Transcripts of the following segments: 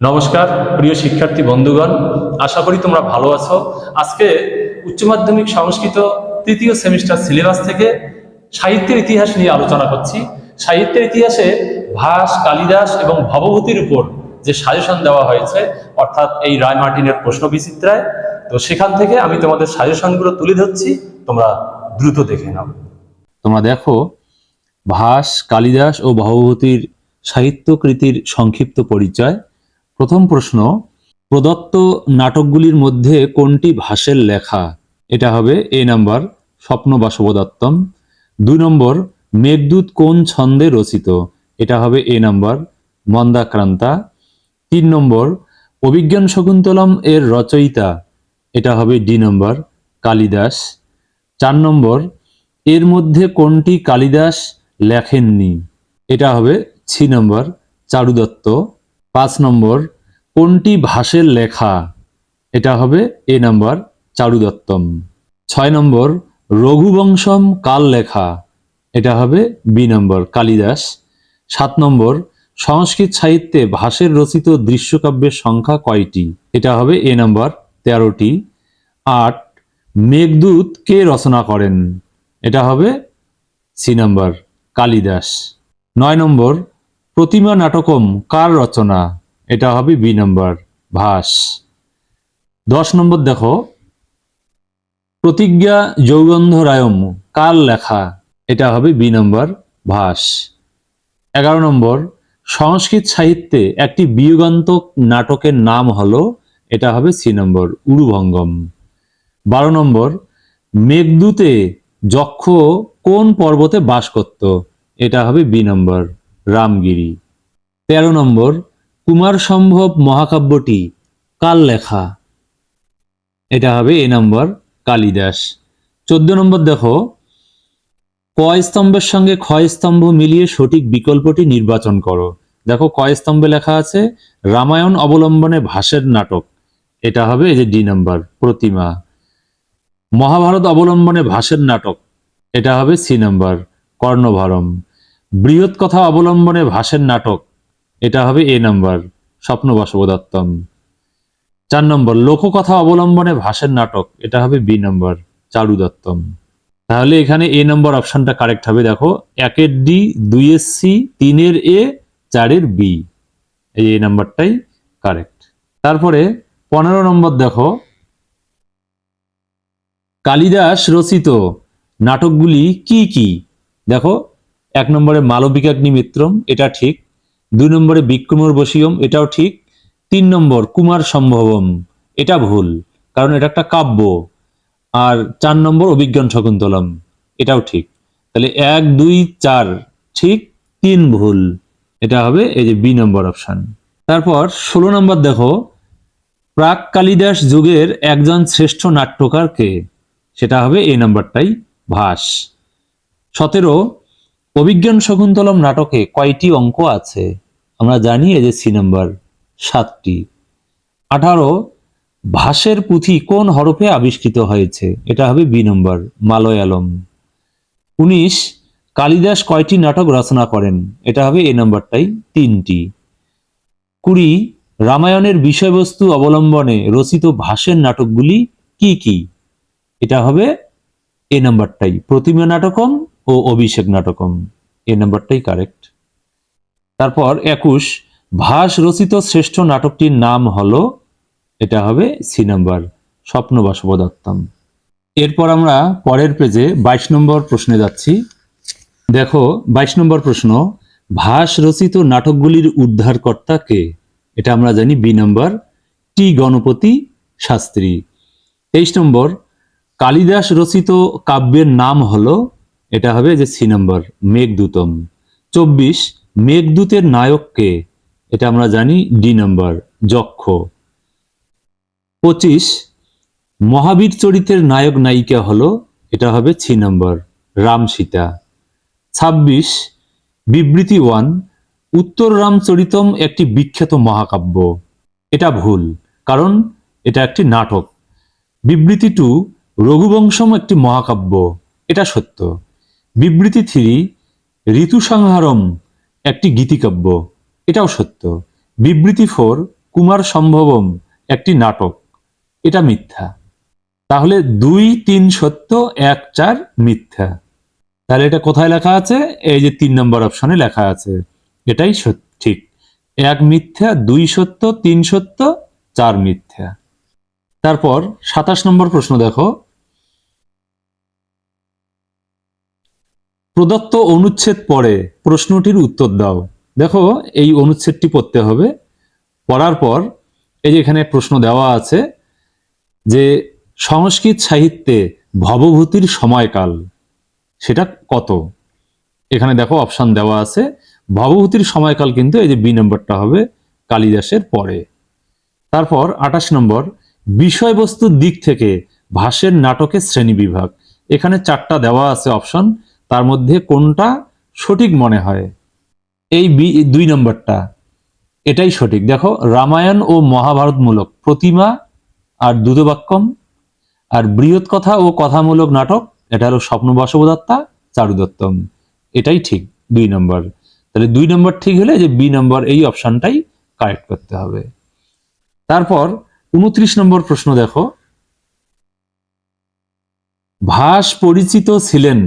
নমস্কার, প্রিয় শিক্ষার্থী বন্ধুগণ, আশা করি তোমরা ভালো আছো। আজকে উচ্চ মাধ্যমিক সংস্কৃত তৃতীয় সেমিস্টার সিলেবাস থেকে সাহিত্যের ইতিহাস নিয়ে আলোচনা করছি। সাহিত্যের ইতিহাসে ভাস, কালিদাস এবং ভবভূতির উপর যে সাজেশন দেওয়া হয়েছে, অর্থাৎ এই রায় মার্টিনের প্রশ্ন বিচিত্রায়, তো সেখান থেকে আমি তোমাদের সাজেশনগুলো তুলে ধরছি, তোমরা দ্রুত দেখে নাও। তোমরা দেখো, ভাস, কালিদাস ও ভবভূতির সাহিত্যকৃতির সংক্ষিপ্ত পরিচয়। প্রথম প্রশ্ন, প্রদত্ত নাটকগুলির মধ্যে কোনটি ভাসের লেখা? এটা হবে এ নাম্বার, স্বপ্ন বাসবদত্তম। দুই নম্বর, মেঘদূত কোন ছন্দে রচিত? এটা হবে এ নাম্বার, মন্দাক্রান্তা। তিন নম্বর, অভিজ্ঞান শকুন্তলম এর রচয়িতা? এটা হবে ডি নম্বর, কালিদাস। চার নম্বর, এর মধ্যে কোনটি কালিদাস লেখেননি? এটা হবে ছি নম্বর, চারুদত্ত। পাঁচ নম্বর, কোনটি ভাসের লেখা? এটা হবে এ নম্বর, চারুদত্তম। ছয় নম্বর, রঘুবংশম কাল লেখা? এটা হবে বি নম্বর, কালিদাস। সাত নম্বর, সংস্কৃত সাহিত্যে ভাসের রচিত দৃশ্যকাব্যের সংখ্যা কয়টি? এটা হবে এ নম্বর, তেরোটি। আট, মেঘদূত কে রচনা করেন? এটা হবে সি নম্বর, কালিদাস। নয় নম্বর প্রতিমা নাটকম কার রচনা? এটা হবে বি নম্বর ভাস। দশ নম্বর দেখো। প্রতিজ্ঞা যৌগন্ধ রায়ম কার লেখা? এটা হবে বি নম্বর ভাস। এগারো নম্বর, সংস্কৃত সাহিত্যে একটি বিয়োগান্তক নাটকের নাম হলো, এটা হবে সি নম্বর, উরুভঙ্গম। বারো নম্বর, মেঘদূতে যক্ষ কোন পর্বতে বাস করত? এটা হবে বি নম্বর রামগিরি। তেরো নম্বর, কুমার সম্ভব মহাকাব্যটি কাল লেখা? এটা হবে এ নম্বর, কালিদাস। চোদ্দ নম্বর দেখো, কয় স্তম্ভের সঙ্গে ক্ষয় স্তম্ভ মিলিয়ে সঠিক বিকল্পটি নির্বাচন করো। দেখো, কয় স্তম্ভে লেখা আছে, রামায়ণ অবলম্বনে ভাষের নাটক। এটা হবে এই যে ডি নম্বর, প্রতিমা। মহাভারত অবলম্বনে ভাষের নাটক। এটা হবে সি নম্বর, কর্ণভারম। বৃহৎ কথা অবলম্বনে ভাষের নাটক। এটা হবে এ নম্বর, স্বপ্ন বাসবদত্তম। চার নম্বর, লোককথা অবলম্বনে ভাষের নাটক, এটা হবে বি নম্বর, চারুদত্তম। তাহলে এখানে এ নম্বর অপশনটা কারেক্ট হবে, দেখো, একের ডি, দুইয়ের সি, তিনের এ, চারের বি। এই এ নাম্বারটাই কারেক্ট তারপরে পনেরো নম্বর দেখো, কালিদাস রচিত নাটকগুলি কি কি? দেখো এক নম্বরে মালবিকাগ্নি মিত্রম, এটা ঠিক। দুই নম্বরে বিক্রমর বসিয়ম এটাও ঠিক। তিন নম্বর কুমার সম্ভবম, এটা ভুল, কারণ এটা একটা কাব্য। আর চার নম্বর অভিজ্ঞান শকুন্তলম, এটাও ঠিক। তাহলে এক, দুই, চার, ঠিক তিন ভুল, এটা হবে এই যে বি নম্বর অপশন। তারপর ষোলো নম্বর দেখো, প্রাক কালিদাস যুগের একজন শ্রেষ্ঠ নাট্যকার কে? সেটা হবে এই নাম্বারটাই ভাস। সতেরো অভিজ্ঞান শকুন্তলম নাটকে কয়টি অঙ্ক আছে? আমরা জানি এই যে সি নাম্বার সাতটি। আঠারো, ভাসের পুঁথি কোন হরফে আবিষ্কৃত হয়েছে? এটা হবে বি নম্বর, মালয়ালম। উনিশ, কালিদাস কয়টি নাটক রচনা করেন? এটা হবে এ নম্বরটাই তিনটি। কুড়ি, রামায়ণের বিষয়বস্তু অবলম্বনে রচিত ভাষের নাটকগুলি কি কি? এটা হবে এ নাম্বারটাই। প্রতিমা নাটকম ও অভিষেক নাটকম। এ নাম্বারটাই কারেক্ট তারপর একুশ ভাস রচিত শ্রেষ্ঠ নাটকটির নাম হলো, এটা হবে সি নাম্বার, স্বপ্ন বাসবদত্তম। এরপর আমরা পরের পেজে বাইশ নম্বর প্রশ্নে যাচ্ছি। দেখো, বাইশ নম্বর প্রশ্ন ভাস রচিত নাটকগুলির উদ্ধারকর্তা কে? এটা আমরা জানি বি নম্বর, টি গণপতি শাস্ত্রী। তেইশ নম্বর কালিদাস রচিত কাব্যের নাম হলো এটা হবে যে সি নম্বর, মেঘদূতম। চব্বিশ, মেঘদূতের নায়ককে এটা আমরা জানি ডি নম্বর, যক্ষ। পঁচিশ, মহাবীর চরিত্রের নায়ক নায়িকা হলো, এটা হবে ছি নম্বর রাম সীতা ছাব্বিশ, বিবৃতি ওয়ান, উত্তর রামচরিতম একটি বিখ্যাত মহাকাব্য। এটা ভুল, কারণ এটা একটি নাটক। বিবৃতি টু, রঘুবংশম একটি মহাকাব্য, এটা সত্য। বিবৃতি থ্রি ঋতুসংহারম একটি গীতিকাব্য। এটাও সত্য। বিবৃতি ফোর, কুমার সম্ভবম, একটি নাটক। এটা মিথ্যা। তাহলে দুই, তিন সত্য, এক, চার মিথ্যা। তাহলে এটা কোথায় লেখা আছে? এই যে তিন নম্বর অপশনে লেখা আছে। এটাই ঠিক। এক মিথ্যা, দুই সত্য, তিন সত্য, চার মিথ্যা। তারপর সাতাশ নম্বর প্রশ্ন দেখো। প্রদত্ত অনুচ্ছেদ পড়ে প্রশ্নটির উত্তর দাও। দেখো, এই অনুচ্ছেদটি পড়তে হবে। পড়ার পর এই যে এখানে প্রশ্ন দেওয়া আছে যে সংস্কৃত সাহিত্যে ভবভূতির সময়কাল, সেটা কত? এখানে দেখো অপশন দেওয়া আছে। ভবভূতির সময়কাল কিন্তু এই যে বি নম্বরটা হবে কালিদাসের পরে। তারপর আঠাশ নম্বর, বিষয়বস্তুর দিক থেকে ভাষের নাটকের শ্রেণি বিভাগ। এখানে চারটা দেওয়া আছে অপশন। তার মধ্যে কোনটা সঠিক মনে হয়? এই দুই নম্বরটা। এটাই সঠিক। দেখো, রামায়ণ ও মহাভারতমূলক প্রতিমা আর দুতবাক্যম আর বৃহৎ কথা ও কথামূলক নাটক, এটা হলো স্বপ্ন বসবদত্তা, চারুদত্তম। এটাই ঠিক, দুই নম্বর। তাহলে দুই নম্বর ঠিক হলে যে বি নম্বর এই অপশনটাই কারেক্ট করতে হবে। তারপর উনত্রিশ নম্বর প্রশ্ন দেখো। ভাস পরিচিত ছিলেন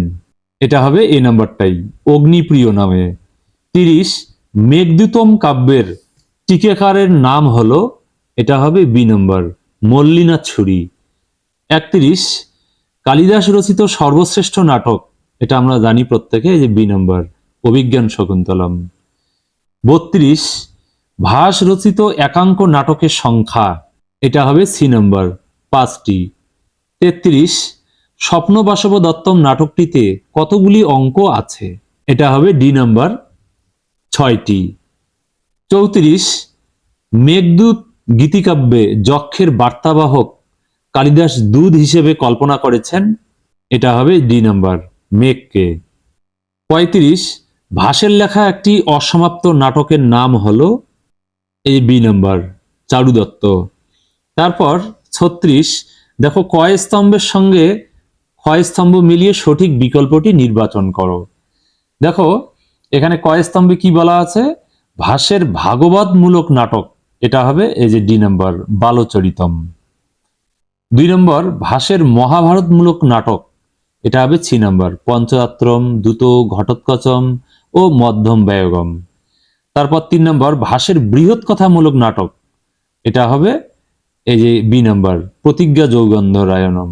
এটা হবে এই নাম্বারটাই। অগ্নিপ্রিয় নামে। তিরিশ, মেঘদূতম কাব্যের টিকাকারের নাম হলো, এটা হবে বি নম্বর, মল্লিনাথ ছুরি। একত্রিশ, কালিদাস রচিত সর্বশ্রেষ্ঠ নাটক, এটা আমরা জানি প্রত্যেকে যে বি নম্বর, অভিজ্ঞান শকুন্তলম। বত্রিশ, ভাস রচিত একাঙ্ক নাটকের সংখ্যা, এটা হবে সি নম্বর, পাঁচটি। তেত্রিশ স্বপ্ন বাসব দত্তম নাটকটিতে কতগুলি অঙ্ক আছে? এটা হবে ডি নাম্বার ছয়টি। চৌত্রিশ, মেঘদূত গীতিকাব্যে যক্ষের বার্তাবাহক কালিদাস দুধ হিসেবে কল্পনা করেছেন। এটা হবে ডি নাম্বার মেঘকে। পঁয়ত্রিশ, ভাসের লেখা একটি অসমাপ্ত নাটকের নাম হলো এই বি নাম্বার চারু দত্ত তারপর ছত্রিশ, দেখো কয় স্তম্ভের সঙ্গে ক্ষয় স্তম্ভ মিলিয়ে সঠিক বিকল্পটি নির্বাচন করো। দেখো, এখানে কয় স্তম্ভে কি বলা আছে? ভাসের ভাগবতমূলক নাটক। এটা হবে এই যে ডি নম্বর, বালচরিতম। দুই নম্বর ভাসের মহাভারতমূলক নাটক। এটা হবে ছি নম্বর পঞ্চরাত্রম দ্রুত ঘটোৎকচম ও মধ্যম ব্যয়গম। তারপর তিন নম্বর ভাষের বৃহৎ কথামূলক নাটক। এটা হবে এই যে বি নম্বর, প্রতিজ্ঞা যৌগন্ধ রায়নম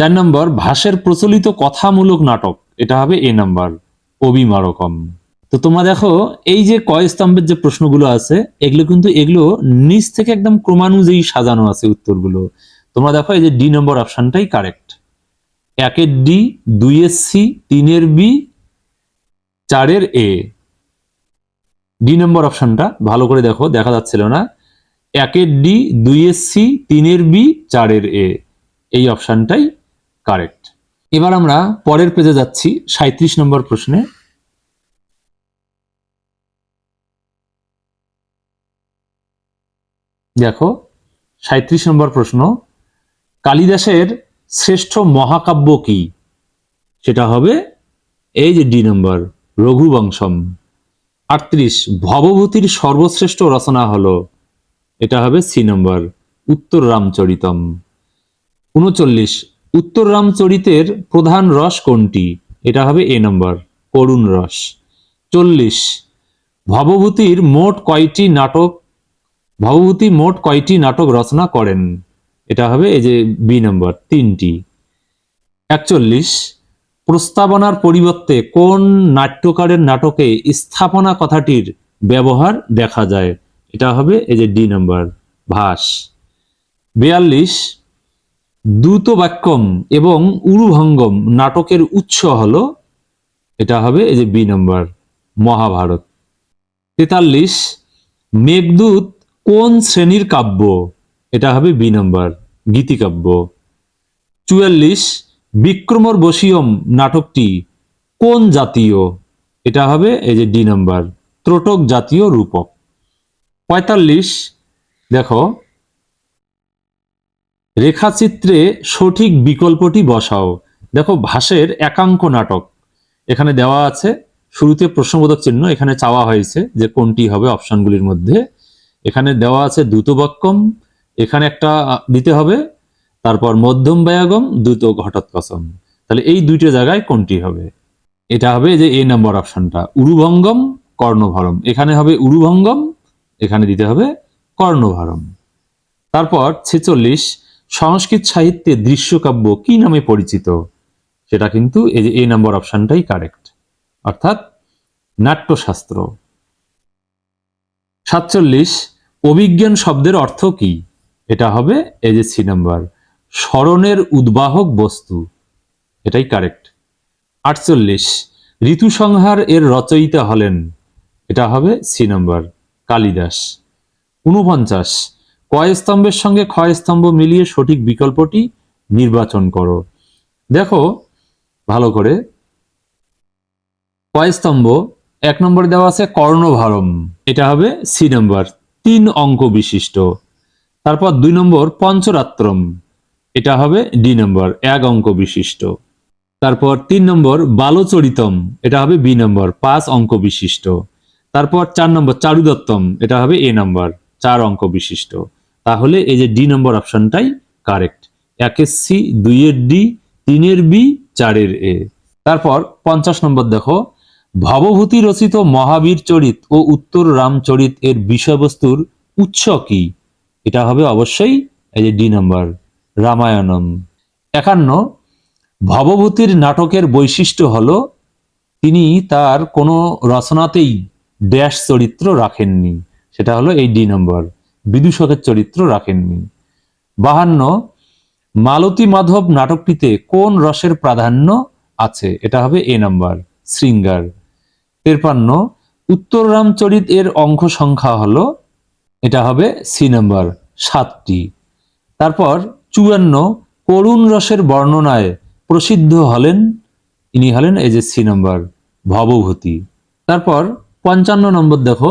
চার নম্বর, ভাষের প্রচলিত কথামূলক নাটক। এটা হবে এ নাম্বার অবিমারকম তো তোমরা দেখো, এই যে কয় স্তম্ভের যে প্রশ্নগুলো আছে, এগুলো কিন্তু এগুলো নিচ থেকে একদম ক্রমানুযায়ী সাজানো আছে উত্তরগুলো। তোমরা দেখো, এই যে ডি নম্বর অপশনটাই কারেক্ট। একের ডি দুই দুইয়ের সি, তিনের বি, চারের এ। ডি নম্বর অপশনটা, ভালো করে দেখো, দেখা যাচ্ছিল না। একের ডি দুই দুইয়ের সি, তিনের বি, চারের এ। এই অপশনটাই কারেক্ট এবার আমরা পরের পেজে যাচ্ছি সাঁত্রিশ নম্বর প্রশ্নে। দেখো সাঁত্রিশ নম্বর প্রশ্ন, কালিদাসের শ্রেষ্ঠ মহাকাব্য কি? সেটা হবে এই যে ডি নম্বর রঘুবংশম। আটত্রিশ, ভবভূতির সর্বশ্রেষ্ঠ রচনা হলো, এটা হবে সি নম্বর উত্তর রামচরিতম। উনচল্লিশ উত্তর রামচরিতের প্রধান রস কোনটি? এটা হবে এ নম্বর, করুণ রস। চল্লিশ, ভবভূতির মোট কয়টি নাটক, ভবভূতি মোট কয়টি নাটক রচনা করেন? এটা হবে এই যে বি নম্বর, তিনটি। একচল্লিশ, প্রস্তাবনার পরিবর্তে কোন নাট্যকারের নাটকে স্থাপনা কথাটির ব্যবহার দেখা যায়? এটা হবে এই যে ডি নম্বর, ভাস। বিয়াল্লিশ দ্রুত বাক্যম এবং উরুভঙ্গম নাটকের উৎস হলো, এটা হবে এই যে বি নম্বর, মহাভারত। তেতাল্লিশ, মেঘদূত কোন শ্রেণির কাব্য? এটা হবে বি নম্বর, গীতিকাব্য। চুয়াল্লিশ, বিক্রমর বসিয়ম নাটকটি কোন জাতীয়? এটা হবে এই যে ডি নম্বর, ত্রটক জাতীয় রূপক। পঁয়তাল্লিশ, দেখো রেখাচিত্রে সঠিক বিকল্পটি বসাও। দেখো ভাষের একাঙ্ক নাটক। এখানে দেওয়া আছে, শুরুতে প্রশ্নবোধক চিহ্ন, এখানে চাওয়া হয়েছে যে কোনটি হবে অপশনগুলির মধ্যে। এখানে দেওয়া আছে দ্রুতবাক্যম, এখানে একটা দিতে হবে, তারপর মধ্যম ব্যয়াগম, দ্রুত ঘটোৎকচম। তাহলে এই দুইটা জায়গায় কোনটি হবে? এটা হবে যে এ নম্বর অপশনটা, উরুভঙ্গম, কর্ণভরম। এখানে হবে উরুভঙ্গম, এখানে দিতে হবে কর্ণভরম। তারপর ছেচল্লিশ সংস্কৃত সাহিত্যে দৃশ্যকাব্য কি নামে পরিচিত? সেটা কিন্তু এই যে এ নম্বর অপশনটাই কারেক্ট অর্থাৎ নাট্যশাস্ত্র। সাতচল্লিশ, অভিজ্ঞান শব্দের অর্থ কি? এটা হবে এই যে, সি নাম্বার। স্মরণের উদ্বাহক বস্তু। এটাই কারেক্ট আটচল্লিশ, ঋতুসংহার এর রচয়িতা হলেন। এটা হবে সি নাম্বার, কালিদাস। উনপঞ্চাশ কয় স্তম্ভের সঙ্গে ক্ষয় স্তম্ভ মিলিয়ে সঠিক বিকল্পটি নির্বাচন করো। দেখো, ভালো করে। কয় স্তম্ভ? এক নম্বরে দেওয়া আছে কর্ণভারম। এটা হবে সি নম্বর তিন অঙ্ক বিশিষ্ট। তারপর দুই নম্বর পঞ্চরাত্রম। এটা হবে ডি নম্বর এক অঙ্ক বিশিষ্ট। তারপর তিন নম্বর বালচরিতম। এটা হবে বি নম্বর পাঁচ অঙ্ক বিশিষ্ট। তারপর চার নম্বর চারুদত্তম। এটা হবে এ নম্বর চার অঙ্ক বিশিষ্ট। তাহলে এই যে ডি নম্বর অপশনটাই কারেক্ট। একের সি দুইয়ের ডি তিনের বি চারের এ। তারপর পঞ্চাশ নম্বর দেখো। ভবভূতি রচিত মহাবীর চরিত ও উত্তর রামচরিত এর বিষয়বস্তুর উৎস কি? এটা হবে অবশ্যই এই যে ডি নম্বর, রামায়ণম। একান্ন, ভবভূতির নাটকের বৈশিষ্ট্য হল তিনি তার কোনো রচনাতেই ড্যাশ চরিত্র রাখেননি। সেটা হলো এই ডি নম্বর। বিদূষকের চরিত্র রাখেননি। বাহান্ন, মালতী মাধব নাটকটিতে কোন রসের প্রাধান্য আছে? এটা হবে এ নাম্বার, শৃঙ্গার। তেরপান্ন, উত্তর রামচরিত এর অঙ্ক সংখ্যা হলো, এটা হবে সি নাম্বার, সাতটি। তারপর চুয়ান্ন, করুণ রসের বর্ণনায় প্রসিদ্ধ হলেন, ইনি হলেন এই যে সি নাম্বার, ভবভূতি। তারপর পঞ্চান্ন নম্বর দেখো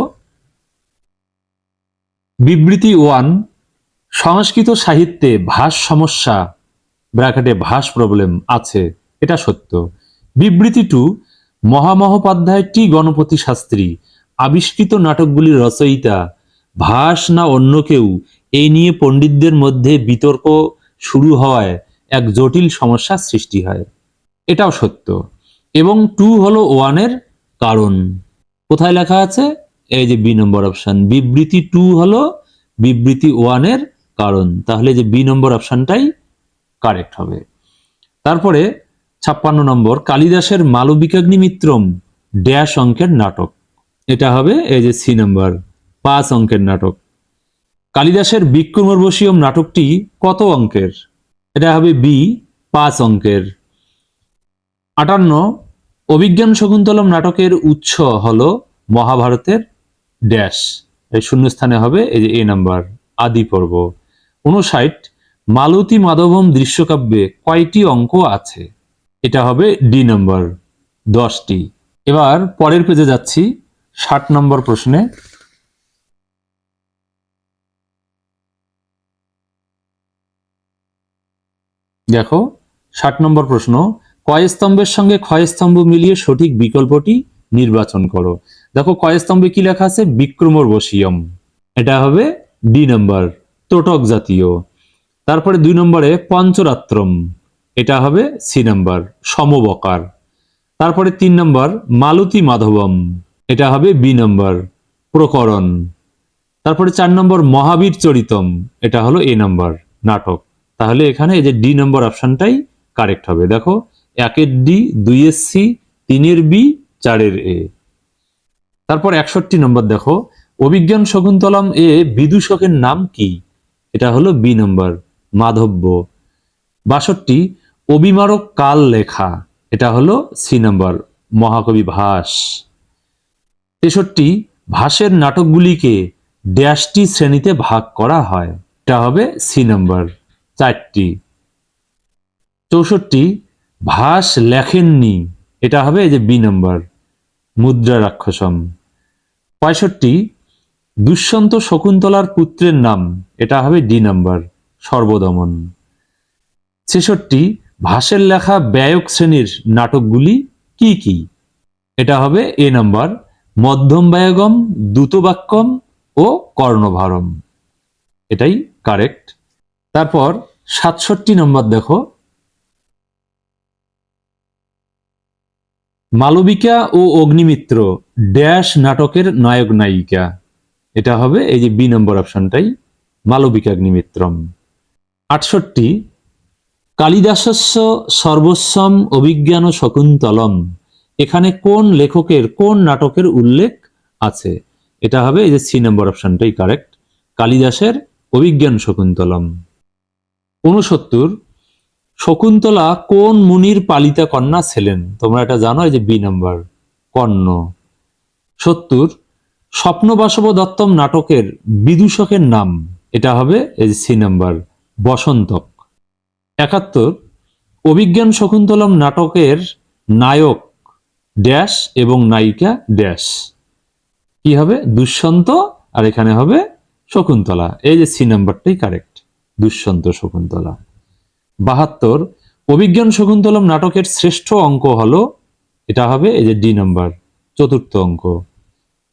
বিবৃতি ওয়ান, সংস্কৃত সাহিত্যে ভাষ সমস্যা, ব্র্যাকেটে ভাষ প্রবলেম আছে, এটা সত্য। বিবৃতি টু, মহামহোপাধ্যায় টি গণপতি শাস্ত্রী, আবিষ্কৃত নাটকগুলির রচয়িতা ভাস না অন্য কেউ, এই নিয়ে পণ্ডিতদের মধ্যে বিতর্ক শুরু হওয়ায় এক জটিল সমস্যা সৃষ্টি হয়। এটাও সত্য। এবং টু হলো ওয়ানের কারণ। কোথায় লেখা আছে? এই যে বি নম্বর অপশন বিবৃতি টু হলো বিবৃতি ওয়ানের কারণ। তাহলে যে বি নম্বর অপশনটাই কারেক্ট হবে। তারপরে ছাপ্পান্ন নম্বর, কালিদাসের মালবিকাগ্নিমিত্রম ড্যাশ অঙ্কের নাটক। এটা হবে এই যে সি নম্বর পাঁচ অঙ্কের নাটক। কালিদাসের বিক্রমর্বশীয়ম নাটকটি কত অঙ্কের? এটা হবে বি পাঁচ অঙ্কের। আটান্ন, অভিজ্ঞান শকুন্তলম নাটকের উৎস হলো মহাভারতের ড্যাশ। এই শূন্যস্থানে হবে এই যে এ নাম্বার, আদি পর্ব। উনষাট, মালতী মাধবম দৃশ্যকাব্যে কয়টি অঙ্ক আছে? এটা হবে ডি নম্বর, দশটি। এবার পরের পেজে যাচ্ছি, ষাট নম্বর প্রশ্নে। দেখো, ষাট নম্বর প্রশ্ন, কয় স্তম্ভের সঙ্গে ক্ষয় স্তম্ভ মিলিয়ে সঠিক বিকল্পটি নির্বাচন করো। দেখো কয় স্তম্ভে কি লেখা আছে? বিক্রমর বসিয়ম এটা হবে ডি নম্বর তোটক জাতীয়। তারপরে দুই নম্বরে পঞ্চরাত্রম, এটা হবে সি নম্বর, সমবকার। তারপরে তিন নম্বর, মালতী মাধবম, এটা হবে বি নম্বর, প্রকরণ। তারপরে চার নম্বর, মহাবীর চরিতম, এটা হলো এ নম্বর, নাটক। তাহলে এখানে এই যে ডি নম্বর অপশনটাই কারেক্ট হবে। দেখো, একের ডি, দুইয়ের সি, তিনের বি, চারের এ। তারপর একষট্টি নম্বর দেখো, অভিজ্ঞান শকুন্তলম এ বিদূষকের নাম কি? এটা হলো বি নম্বর, মাধব্য। বাষট্টি অবিমারক কাল লেখা, এটা হলো সি নম্বর, মহাকবি ভাস। তেষট্টি, ভাসের নাটকগুলিকে ড্যাশটি শ্রেণীতে ভাগ করা হয়, এটা হবে সি নম্বর, চারটি। চৌষট্টি, ভাস লেখেননি, এটা হবে এই যে বি নম্বর, মুদ্রা রাক্ষসম। পঁয়ষট্টি, দুষ্যন্ত শকুন্তলার পুত্রের নাম, এটা হবে ডি নাম্বার, সর্বদমন। ছেষট্টি ভাসের লেখা ব্যয়ক শ্রেণির নাটকগুলি কি কি? এটা হবে এ নাম্বার, মধ্যম ব্যয়গম দ্রুতবাক্যম ও কর্ণভারম। এটাই কারেক্ট। তারপর সাতষট্টি নম্বর দেখো। মালবিকা ও অগ্নিমিত্র ড্যাশ নাটকের নায়ক নায়িকা। এটা হবে এই যে বি নম্বর অপশনটাই, মালবিকা অগ্নিমিত্রম আটষট্টি কালিদাসস্য সর্বস্বম অভিজ্ঞান শকুন্তলম। এখানে কোন লেখকের, কোন নাটকের উল্লেখ আছে? এটা হবে এই যে সি নম্বর অপশনটাই কারেক্ট কালিদাসের অভিজ্ঞান শকুন্তলম। উনসত্তর শকুন্তলা কোন মুনির পালিতা কন্যা ছিলেন? তোমরা এটা জানো, এই যে বি নম্বর, কর্ণ। সত্তর স্বপ্নবাসব দত্তম নাটকের বিদূষকের নাম, এটা হবে এই সি নাম্বার বসন্তক একাত্তর, অভিজ্ঞান শকুন্তলম নাটকের নায়ক, ড্যাশ এবং নায়িকা ড্যাশ। কি হবে? দুষ্যন্ত আর এখানে হবে শকুন্তলা। এই যে সি নাম্বারটাই কারেক্ট, দুষ্যন্ত শকুন্তলা। বাহাত্তর, অভিজ্ঞান শকুন্তলম নাটকের শ্রেষ্ঠ অঙ্ক হলো, এটা হবে এই যে ডি নাম্বার, চতুর্থ অঙ্ক।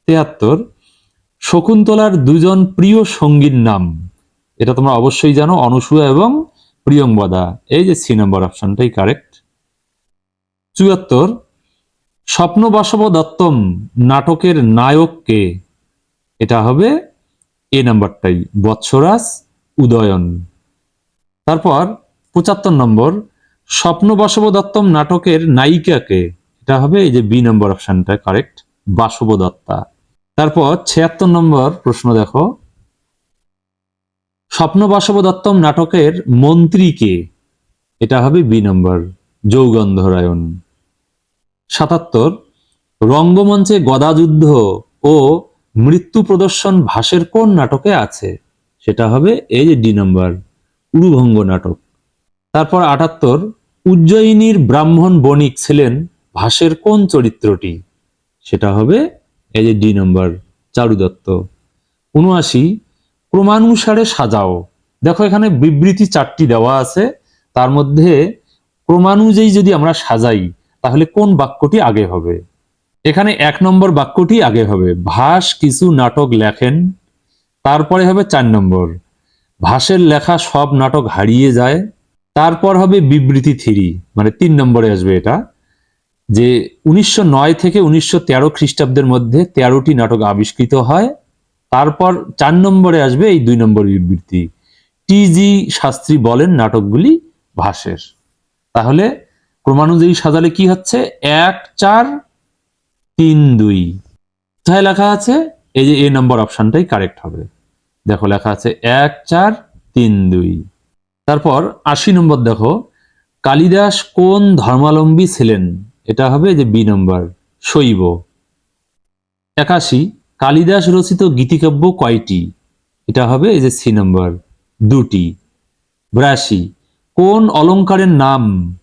তেহাত্তর শকুন্তলার দুজন প্রিয় সঙ্গীর নাম। এটা তোমরা অবশ্যই জানো, অনুসূয়া এবং প্রিয়ংবদা এই যে সি নাম্বার অপশনটাই কারেক্ট চুয়াত্তর স্বপ্নবাসব দত্তম নাটকের নায়ককে এটা হবে এ নাম্বারটাই, বৎসরাজ উদয়ন। তারপর পঁচাত্তর নম্বর স্বপ্নবাসব দত্তম নাটকের নায়িকাকে এটা হবে এই যে বি নম্বর অপশনটা কারেক্ট বাসব দত্তা তারপর ছিয়াত্তর নম্বর প্রশ্ন দেখো। স্বপ্ন বাসব দত্তম নাটকের মন্ত্রীকে এটা হবে বি নম্বর, যৌগন্ধরায়ণ। সাতাত্তর, রঙ্গমঞ্চে গদাযুদ্ধ ও মৃত্যু প্রদর্শন ভাসের কোন নাটকে আছে? সেটা হবে এই যে ডি নম্বর, উরুভঙ্গ নাটক। তারপর আটাত্তর, উজ্জয়িনীর ব্রাহ্মণ বণিক ছিলেন ভাসের কোন চরিত্রটি? সেটা হবে এই যে ডি নম্বর চারুদত্ত উনআশি ক্রমানুসারে সাজাও। দেখো এখানে বিবৃতি চারটি দেওয়া আছে। তার মধ্যে ক্রমানুযায়ী যদি আমরা সাজাই, তাহলে কোন বাক্যটি আগে হবে? এখানে এক নম্বর বাক্যটি আগে হবে। ভাস কিছু নাটক লেখেন, তারপরে হবে চার নম্বর। ভাসের লেখা সব নাটক হারিয়ে যায়, তারপর হবে বিবৃতি থ্রি মানে তিন নম্বরে আসবে এটা। যে উনিশশো নয় থেকে উনিশশো তেরো খ্রিস্টাব্দের মধ্যে তেরোটি নাটক আবিষ্কৃত হয়, তারপর চার নম্বরে আসবে এই দুই নম্বর বিবৃতি। টিজি শাস্ত্রী বলেন নাটকগুলি ভাসের তাহলে ক্রমানুযায়ী সাজালে কি হচ্ছে? এক, চার, তিন, দুই। কোথায় লেখা আছে? এই যে এ নম্বর অপশনটাই কারেক্ট হবে। দেখো লেখা আছে এক, চার, তিন, দুই। তারপর আশি নম্বর দেখো, কালিদাস কোন ধর্মালম্বী ছিলেন? এটা হবে যে বি নম্বর, শৈব। একাশি, কালিদাস রচিত গীতিকাব্য কয়টি? এটা হবে এই যে সি নম্বর, দুটি। বিরাশি, কোন অলংকারের নাম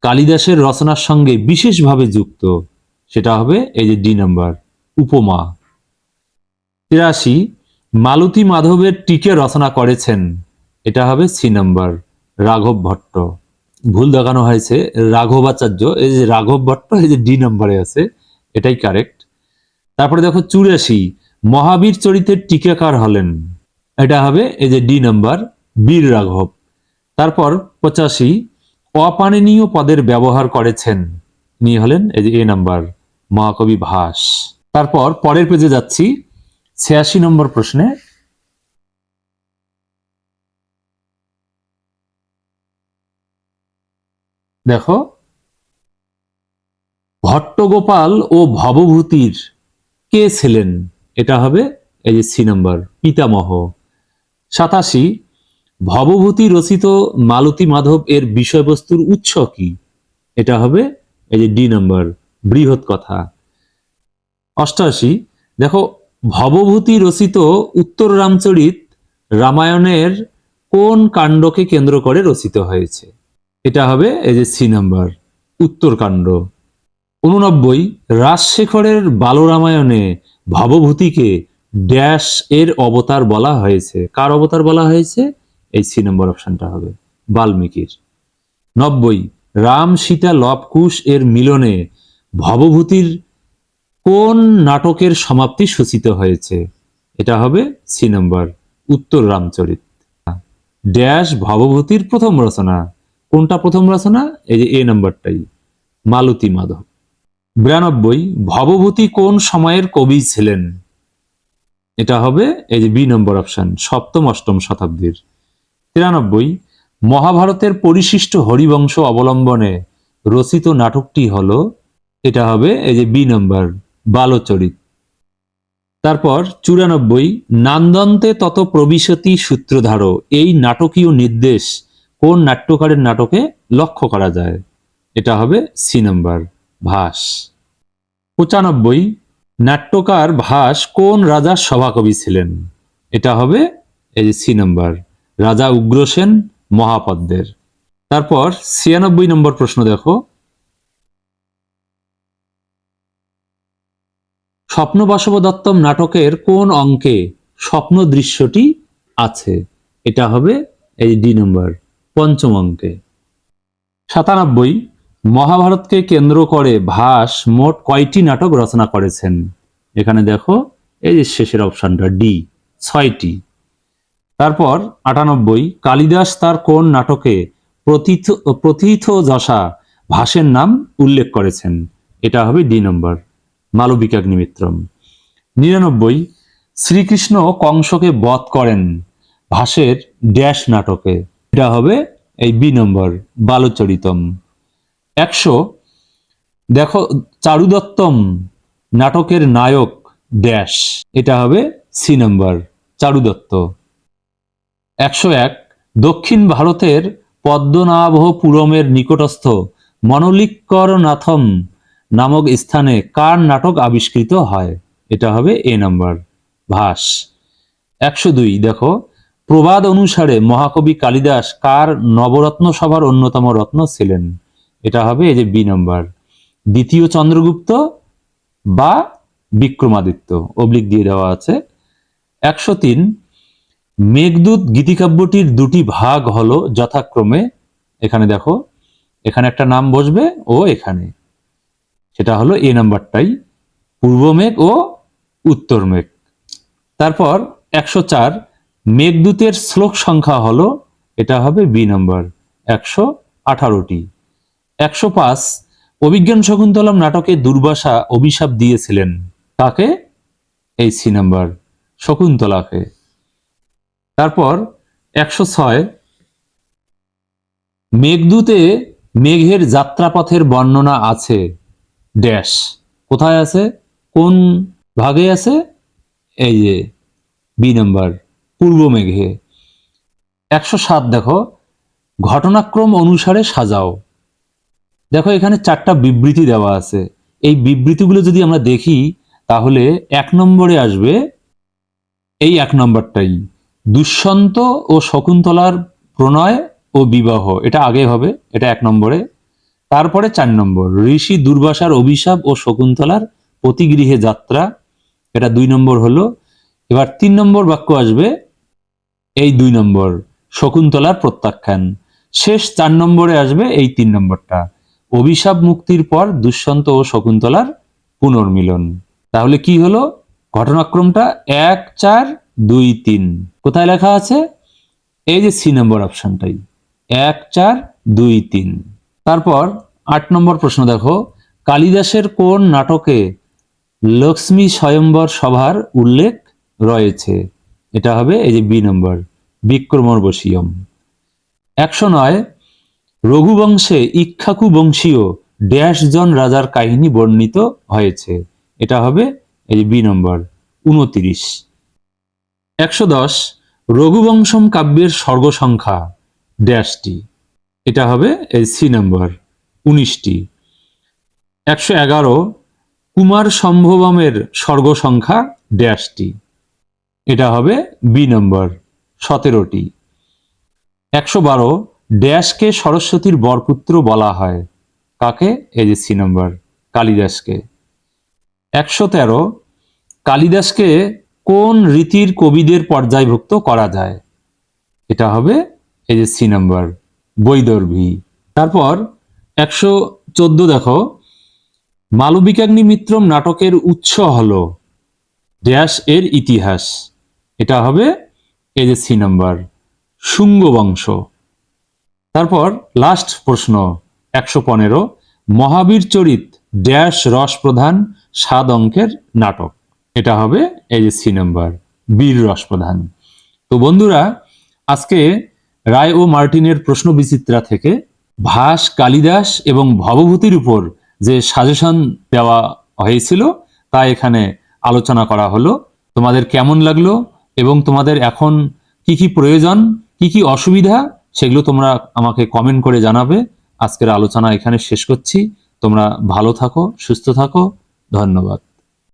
কালিদাসের রচনার সঙ্গে বিশেষভাবে যুক্ত? সেটা হবে এই যে ডি নম্বর, উপমা। তিরাশি, মালতী মাধবের টিকে রচনা করেছেন। এটা হবে সি নম্বর, রাঘব ভট্ট। ভুল দেখানো হয়েছে রাঘবাচার্য এই যে রাঘব ভট্ট, এই যে ডি নাম্বারে আছে, এটাই কারেক্ট তারপরে দেখো চুরাশি, মহাবীর চরিত্রের টিকাকার হলেন, এটা হবে এই যে ডি নাম্বার, বীর রাঘব। তারপর পঁচাশি অপাননীয় পদের ব্যবহার করেছেন নিয়ে হলেন এই যে এ নাম্বার, মহাকবি ভাস। তারপর পরের পেজে যাচ্ছি, ছিয়াশি নম্বর প্রশ্নে দেখো। ভট্টগোপাল ও ভবভূতির কে ছিলেন? এটা হবে এই যে সি নম্বর, পিতামহ। সাতাশি, ভবভূতি রচিত মালতী মাধব এর বিষয়বস্তুর উৎস কি? এটা হবে এই যে ডি নম্বর, বৃহৎ কথা। অষ্টাশি, দেখো, ভবভূতি রচিত উত্তর রামচরিত রামায়ণের কোন কাণ্ডকে কেন্দ্র করে রচিত হয়েছে? এটা হবে এই যে সি নাম্বার, উত্তরকাণ্ড। উননব্বই রাজশেখরের বালরামায়ণে ভবভূতিকে ড্যাশ এর অবতার বলা হয়েছে। কার অবতার বলা হয়েছে? এই সি নম্বর অপশনটা হবে, বাল্মীকির। নব্বই রাম সীতা লবকুশ এর মিলনে ভবভূতির কোন নাটকের সমাপ্তি সূচিত হয়েছে? এটা হবে সি নম্বর, উত্তর রামচরিত। ড্যাশ ভবভূতির প্রথম রচনা। কোনটা প্রথম রচনা? এই যে এ নম্বরটাই। মালতী মাধব। বিরানব্বই, ভবভূতি কোন সময়ের কবি ছিলেন? এটা হবে এই যে বি নম্বর অপশন, সপ্তম, অষ্টম শতাব্দীর। তিরানব্বই, মহাভারতের পরিশিষ্ট হরিবংশ অবলম্বনে রচিত নাটকটি হল, এটা হবে এই যে বি নম্বর, বালচরিত। তারপর চুরানব্বই, নান্দন্তে তত প্রবিশতি সূত্রধারো, এই নাটকীয় নির্দেশ কোন নাট্যকারের নাটকে লক্ষ্য করা যায়? এটা হবে সি নম্বর, ভাস। পঁচানব্বই, নাট্যকার ভাস কোন রাজার সভাকবি ছিলেন? এটা হবে এই যে সি নম্বর, রাজা উগ্রসেন মহাপদ্মের। তারপর ছিয়ানব্বই নম্বর প্রশ্ন দেখো। স্বপ্ন বাসব দত্তম নাটকের কোন অঙ্কে স্বপ্ন দৃশ্যটি আছে? এটা হবে এই ডি নম্বর পঞ্চম অঙ্কে। সাতানব্বই, মহাভারতকে কেন্দ্র করে ভাস মোট কয়টি নাটক রচনা করেছেন? এখানে দেখো, এই যে শেষের অপশনটা, ডি, ছয়টি। তারপর আটানব্বই, কালিদাস তার কোন নাটকে প্রথিত প্রথিত যশা ভাসের নাম উল্লেখ করেছেন? এটা হবে ডি নম্বর, মালবিকাগ্নিমিত্রম। নিরানব্বই, শ্রীকৃষ্ণ কংসকে বধ করেন ভাসের ড্যাশ নাটকে। এটা হবে এই বি নম্বর, বালচরিতম। একশো, দেখো, চারুদত্তম নাটকের নায়ক ড্যাশ, এটা হবে সি নম্বর, চারুদত্ত। একশো এক, দক্ষিণ ভারতের পদ্মনাভপুরমের নিকটস্থ মনোলিকরনাথম নামক স্থানে কার নাটক আবিষ্কৃত হয়? এটা হবে এ নম্বর, ভাস। একশো দুই, দেখো প্রবাদ অনুসারে মহাকবি কালিদাস কার নবরত্ন সভার অন্যতম রত্ন ছিলেন? এটা হবে এই যে বি নম্বর। দ্বিতীয় চন্দ্রগুপ্ত বা বিক্রমাদিত্য অবলিক দিয়ে দেওয়া আছে। একশো তিন, মেঘদূত গীতিকাব্যটির দুটি ভাগ হলো যথাক্রমে, এখানে দেখো, এখানে একটা নাম বসবে ও এখানে। সেটা হলো এ নাম্বারটাই, পূর্ব মেঘ ও উত্তর মেঘ। তারপর একশো চার মেঘদূতের শ্লোক সংখ্যা হলো, এটা হবে বি নম্বর, একশো আঠারোটি। একশো পাঁচ, অভিজ্ঞান শকুন্তলম নাটকে দুর্বাসা অভিশাপ দিয়েছিলেন তাকে এই সি নম্বর, শকুন্তলাকে। তারপর একশো ছয়, মেঘদূতে মেঘের যাত্রাপথের বর্ণনা আছে, ড্যাশ। কোথায় আছে? কোন ভাগে আছে? এই যে, বি নম্বর। পূর্ব মেঘে। একশো সাত দেখো, ঘটনাক্রম অনুসারে সাজাও। দেখো, এখানে চারটা বিবৃতি দেওয়া আছে। এই বিবৃতিগুলো যদি আমরা দেখি, তাহলে এক নম্বরে আসবে এই এক নম্বরটাই। দুষ্যন্ত ও শকুন্তলার প্রণয় ও বিবাহ, এটা আগে হবে, এটা এক নম্বরে। তারপরে চার নম্বর, ঋষি দুর্বাসার অভিশাপ ও শকুন্তলার প্রতিগৃহে যাত্রা, এটা দুই নম্বর হলো। এবার তিন নম্বর বাক্য আসবে এই দুই নম্বর, শকুন্তলার প্রত্যাখ্যান। শেষ চার নম্বরে আসবে এই তিন নম্বরটা। অভিশাপ মুক্তির পর দুষ্যন্ত ও শকুন্তলার পুনর্মিলন। তাহলে কি হলো? ঘটনাক্রমটা এক, চার, দুই, তিন। কোথায় লেখা আছে? এই যে সি নম্বর অপশনটাই। এক, চার, দুই, তিন। তারপর আট নম্বর প্রশ্ন দেখো। কালিদাসের কোন নাটকে লক্ষ্মী স্বয়ম্বর সভার উল্লেখ রয়েছে? এটা হবে এই যে বি নম্বর বিক্রমর্বশীয়ম। একশো নয়, রঘুবংশে ইক্ষাকু বংশীয় ড্যাশ জন রাজার কাহিনী বর্ণিত হয়েছে। এটা হবে এই যে বি নম্বর উনত্রিশ। একশো দশ, রঘুবংশম কাব্যের স্বর্গ সংখ্যা ড্যাশটি। এটা হবে এই সি নম্বর উনিশটি। একশো এগারো কুমার সম্ভবমের স্বর্গ সংখ্যা ড্যাশটি। এটা হবে বি নম্বর সতেরোটি। একশো বারো, ড্যাশকে সরস্বতীর বরপুত্র বলা হয়। কাকে? এই যে সি নম্বর কালিদাসকে। একশো তেরো, কালিদাসকে কোন রীতির কবিদের পর্যায়ভুক্ত করা যায়? এটা হবে এই যে সি নম্বর বৈদর্ভী। তারপর একশো চোদ্দ দেখো মালবিকাগ্নি মিত্রম নাটকের উৎস হলো, ড্যাশ এর ইতিহাস। এটা হবে এই যে সি নম্বর শুঙ্গ বংশ তারপর লাস্ট প্রশ্ন, একশো পনেরো, মহাবীর চরিত ড্যাশ রস প্রধান সাত অঙ্কের নাটক। এটা হবে এই যে সি নম্বর, বীর রস প্রধান। তো বন্ধুরা, আজকে রায় ও মার্টিনের প্রশ্ন বিচিত্রা থেকে ভাস, কালিদাস এবং ভবভূতির উপর যে সাজেশন দেওয়া হয়েছিল, তা এখানে আলোচনা করা হলো। তোমাদের কেমন লাগল? এবং তোমাদের এখন কি কি প্রয়োজন, কি কি অসুবিধা, সেগুলো তোমরা আমাকে কমেন্ট করে জানাবে। আজকের আলোচনা এখানে শেষ করছি। তোমরা ভালো থাকো, সুস্থ থাকো। ধন্যবাদ।